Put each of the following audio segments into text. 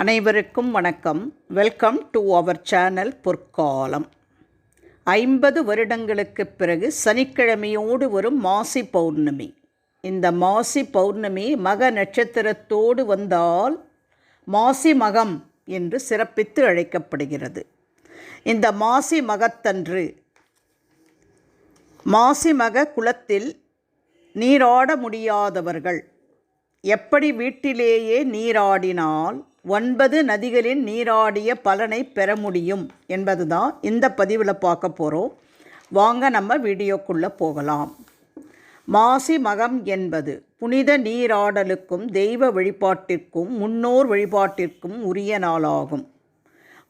அனைவருக்கும் வணக்கம். Welcome to our channel பொற்காலம். ஐம்பது வருடங்களுக்கு பிறகு சனிக்கிழமையோடு வரும் மாசி பௌர்ணமி. இந்த மாசி பௌர்ணமி மக நட்சத்திரத்தோடு வந்தால் மாசி மகம் என்று சிறப்பித்து அழைக்கப்படுகிறது. இந்த மாசி மகத்தன்று மாசி மக குலத்தில் நீராட முடியாதவர்கள். எப்படி வீட்டிலேயே நீராடினால் ஒன்பது நதிகளின் நீராடிய பலனை பெற முடியும் என்பதுதான் இந்த பதிவில் பார்க்க போகிறோம் வாங்க நம்ம வீடியோக்குள்ளே போகலாம். மாசி மகம் என்பது புனித நீராடலுக்கும் தெய்வ வழிபாட்டிற்கும் முன்னோர் வழிபாட்டிற்கும் உரிய நாளாகும்.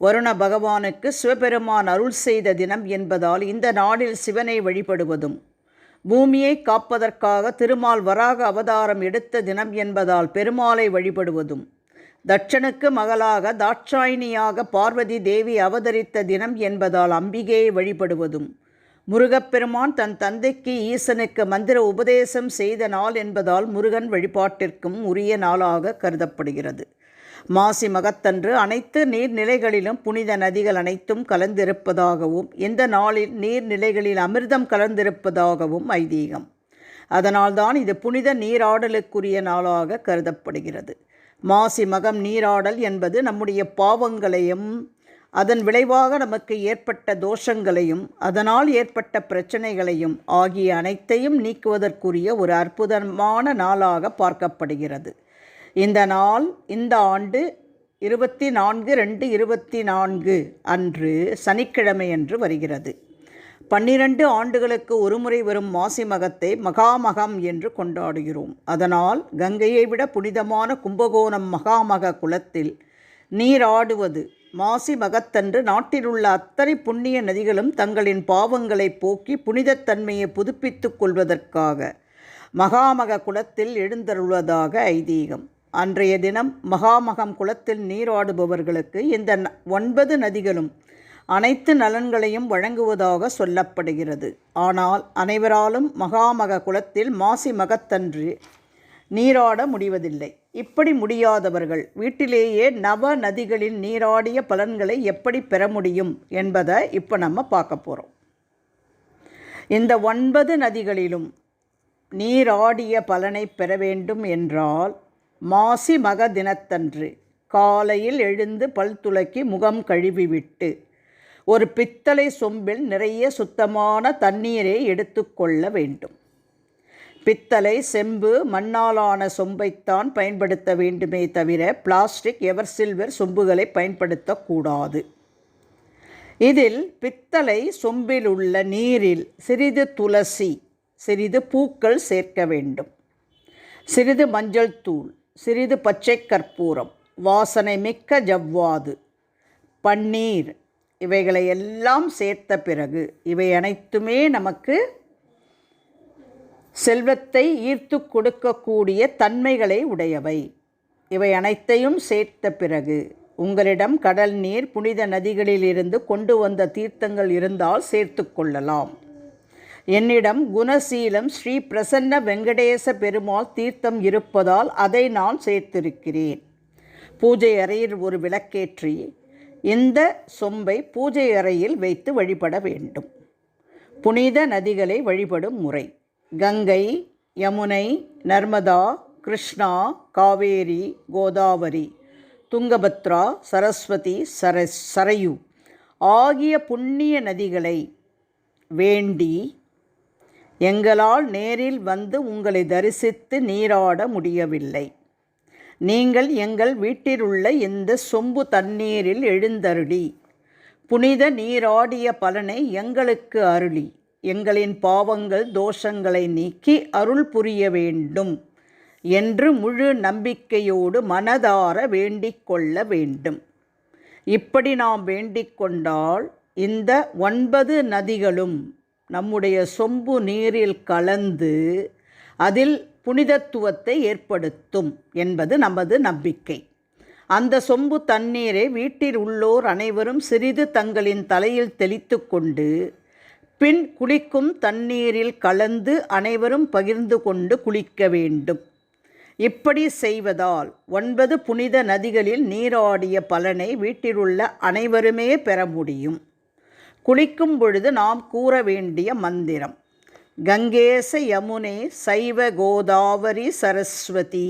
வருண பகவானுக்கு சிவபெருமான் அருள் செய்த தினம் என்பதால் இந்த நாளில் சிவனை வழிபடுவதும் பூமியை காப்பதற்காக திருமால் வராக அவதாரம் எடுத்த தினம் என்பதால் பெருமாளை வழிபடுவதும் தட்சனுக்கு மகளாக தாட்சாயினியாக பார்வதி தேவி அவதரித்த தினம் என்பதால் அம்பிகையை வழிபடுவதும் முருகப்பெருமான் தன் தந்தைக்கு ஈசனுக்கு மந்திர உபதேசம் செய்த நாள் என்பதால் முருகன் வழிபாட்டிற்கும் உரிய நாளாக கருதப்படுகிறது. மாசி மகத்தன்று அனைத்து நீர்நிலைகளிலும் புனித நதிகள் அனைத்தும் கலந்திருப்பதாகவும் இந்த நாளில் நீர்நிலைகளில் அமிர்தம் கலந்திருப்பதாகவும் ஐதீகம். அதனால்தான் இது புனித நீராடலுக்குரிய நாளாக கருதப்படுகிறது. மாசி மகம் நீராடல் என்பது நம்முடைய பாவங்களையும் அதன் விளைவாக நமக்கு ஏற்பட்ட தோஷங்களையும் அதனால் ஏற்பட்ட பிரச்சனைகளையும் ஆகிய அனைத்தையும் நீக்குவதற்குரிய ஒரு அற்புதமான நாளாக பார்க்கப்படுகிறது. இந்த நாள் இந்த ஆண்டு இருபத்தி நான்கு ரெண்டு இருபத்தி நான்கு அன்று சனிக்கிழமை என்று வருகிறது. பன்னிரண்டு ஆண்டுகளுக்கு ஒருமுறை வரும் மாசி மகத்தை மகாமகம் என்று கொண்டாடுகிறோம். அதனால் கங்கையை விட புனிதமான கும்பகோணம் மகாமக குலத்தில் நீராடுவது மாசி மகத்தன்று நாட்டிலுள்ள அத்தனை புண்ணிய நதிகளும் தங்களின் பாவங்களை போக்கி புனிதத்தன்மையை புதுப்பித்துக் கொள்வதற்காக மகாமக குலத்தில் எழுந்தருள்வதாக ஐதீகம். அன்றைய தினம் மகாமகம் குளத்தில் நீராடுபவர்களுக்கு இந்த ஒன்பது நதிகளும் அனைத்து நலன்களையும் வழங்குவதாக சொல்லப்படுகிறது. ஆனால் அனைவராலும் மகாமக குலத்தில் மாசி மகத்தன்று நீராட முடிவதில்லை. இப்படி முடியாதவர்கள் வீட்டிலேயே நவ நதிகளில் நீராடிய பலன்களை எப்படி பெற முடியும் என்பதை இப்போ நம்ம பார்க்க போகிறோம் இந்த ஒன்பது நதிகளிலும் நீராடிய பலனை பெற வேண்டும் என்றால் மாசி மக தினத்தன்று காலையில் எழுந்து பல் துளக்கி முகம் கழுவிவிட்டு ஒரு பித்தளை சொம்பில் நிறைய சுத்தமான தண்ணீரை எடுத்துக்கொள்ள வேண்டும். பித்தளை செம்பு மண்ணாலான சொம்பைத்தான் பயன்படுத்த வேண்டுமே தவிர பிளாஸ்டிக் எவர் சில்வர் சொம்புகளை பயன்படுத்தக்கூடாது. இதில் பித்தளை சொம்பில் உள்ள நீரில் சிறிது துளசி சிறிது பூக்கள் சேர்க்க வேண்டும். சிறிது மஞ்சள் தூள் சிறிது பச்சை கற்பூரம் வாசனை மிக்க ஜவ்வாது பன்னீர் இவைகளை எல்லாம் சேர்த்த பிறகு இவை அனைத்துமே நமக்கு செல்வத்தை ஈர்த்து கொடுக்கக்கூடிய தன்மைகளை உடையவை. இவை அனைத்தையும் சேர்த்த பிறகு உங்களிடம் கடல் நீர் புனித நதிகளிலிருந்து கொண்டு வந்த தீர்த்தங்கள் இருந்தால் சேர்த்து கொள்ளலாம். என்னிடம் குணசீலம் ஸ்ரீ பிரசன்ன வெங்கடேச பெருமாள் தீர்த்தம் இருப்பதால் அதை நான் சேர்த்திருக்கிறேன். பூஜை அறையில் ஒரு விளக்கேற்றி இந்த சொம்பை பூஜை அறையில் வைத்து வழிபட வேண்டும். புனித நதிகளை வழிபடும் முறை. கங்கை யமுனை நர்மதா கிருஷ்ணா காவேரி கோதாவரி துங்கபத்ரா சரஸ்வதி சர சரையு ஆகிய புண்ணிய நதிகளை வேண்டி எங்களால் நேரில் வந்து உங்களை தரிசித்து நீராட முடியவில்லை. நீங்கள் எங்கள் வீட்டிலுள்ள இந்த சொம்பு தண்ணீரில் எழுந்தருளி. புனித நீராடிய பலனை எங்களுக்கு அருளி. எங்களின் பாவங்கள் தோஷங்களை நீக்கி அருள் புரிய வேண்டும் என்று முழு நம்பிக்கையோடு மனதார வேண்டிக் கொள்ள வேண்டும். இப்படி நாம் வேண்டிக் கொண்டால் இந்த ஒன்பது நதிகளும் நம்முடைய சொம்பு நீரில் கலந்து அதில் புனிதத்துவத்தை ஏற்படுத்தும் என்பது நமது நம்பிக்கை. அந்த சொம்பு தண்ணீரை வீட்டில் உள்ளோர் அனைவரும் சிறிது தங்களின் தலையில் தெளித்து கொண்டு பின் குளிக்கும் தண்ணீரில் கலந்து அனைவரும் பகிர்ந்து கொண்டு குளிக்க வேண்டும். இப்படி செய்வதால் ஒன்பது புனித நதிகளில் நீராடிய பலனை வீட்டிலுள்ள அனைவருமே பெற முடியும். குளிக்கும் பொழுது நாம் கூற வேண்டிய மந்திரம். கங்கேச யமுனே சைவ கோதாவரி சரஸ்வதி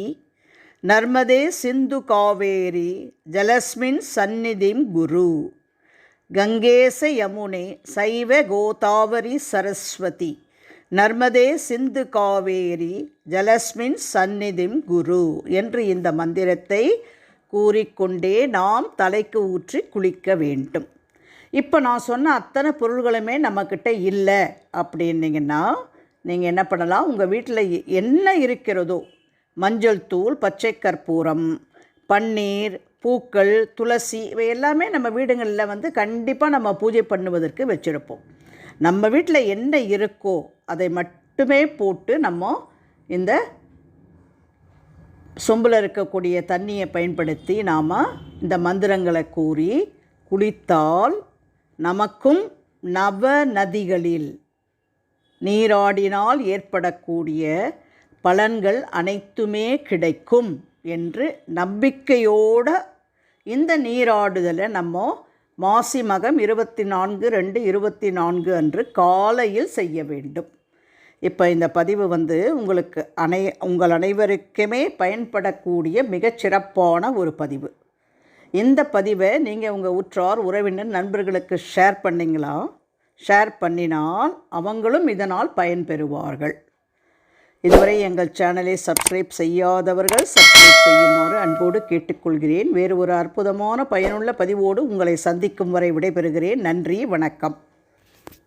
நர்மதே சிந்து காவேரி ஜலஸ்மின் சந்நிதிம் குரு. கங்கேச யமுனே சைவ கோதாவரி சரஸ்வதி நர்மதே சிந்து காவேரி ஜலஸ்மின் சந்நிதிம் குரு என்று இந்த மந்திரத்தை கூறிக்கொண்டே நாம் தலைக்கு ஊற்றி குளிக்க வேண்டும். இப்போ நான் சொன்ன அத்தனை பொருள்களுமே நம்மக்கிட்ட இல்லை அப்படின்னீங்கன்னா நீங்கள் என்ன பண்ணலாம்? உங்கள் வீட்டில் என்ன இருக்கிறதோ மஞ்சள் தூள் பச்சை கற்பூரம் பன்னீர் பூக்கள் துளசி இவை எல்லாமே நம்ம வீடுகளில் வந்து கண்டிப்பாக நம்ம பூஜை பண்ணுவதற்கு வச்சுருப்போம். நம்ம வீட்டில் என்ன இருக்கோ அதை மட்டுமே போட்டு நம்ம இந்த சொம்பில் இருக்கக்கூடிய தண்ணியை பயன்படுத்தி நாம் இந்த மந்திரங்களை கூறி குளித்தால் நமக்கும் நவ நதிகளில் நீராடினால் ஏற்படக்கூடிய பலன்கள் அனைத்துமே கிடைக்கும் என்று நம்பிக்கையோடு இந்த நீராடுதலை நம்ம மாசி மகம் இருபத்தி நான்கு ரெண்டு இருபத்தி நான்கு அன்று காலையில் செய்ய வேண்டும். இப்போ இந்த பதிவு வந்து உங்களுக்கு அனை உங்கள் அனைவருக்குமே பயன்படக்கூடிய மிகச்சிறப்பான ஒரு பதிவு. இந்த பதிவை நீங்கள் உங்கள் உற்றார் உறவினர் நண்பர்களுக்கு ஷேர் பண்ணிங்களா? ஷேர் பண்ணினால் அவங்களும் இதனால் பயன்பெறுவார்கள் இதுவரை எங்கள் சேனலை சப்ஸ்கிரைப் செய்யாதவர்கள் சப்ஸ்கிரைப் செய்யுமாறு அன்போடு கேட்டுக்கொள்கிறேன். வேறு ஒரு அற்புதமான பயனுள்ள பதிவோடு உங்களை சந்திக்கும் வரை விடைபெறுகிறேன். நன்றி வணக்கம்.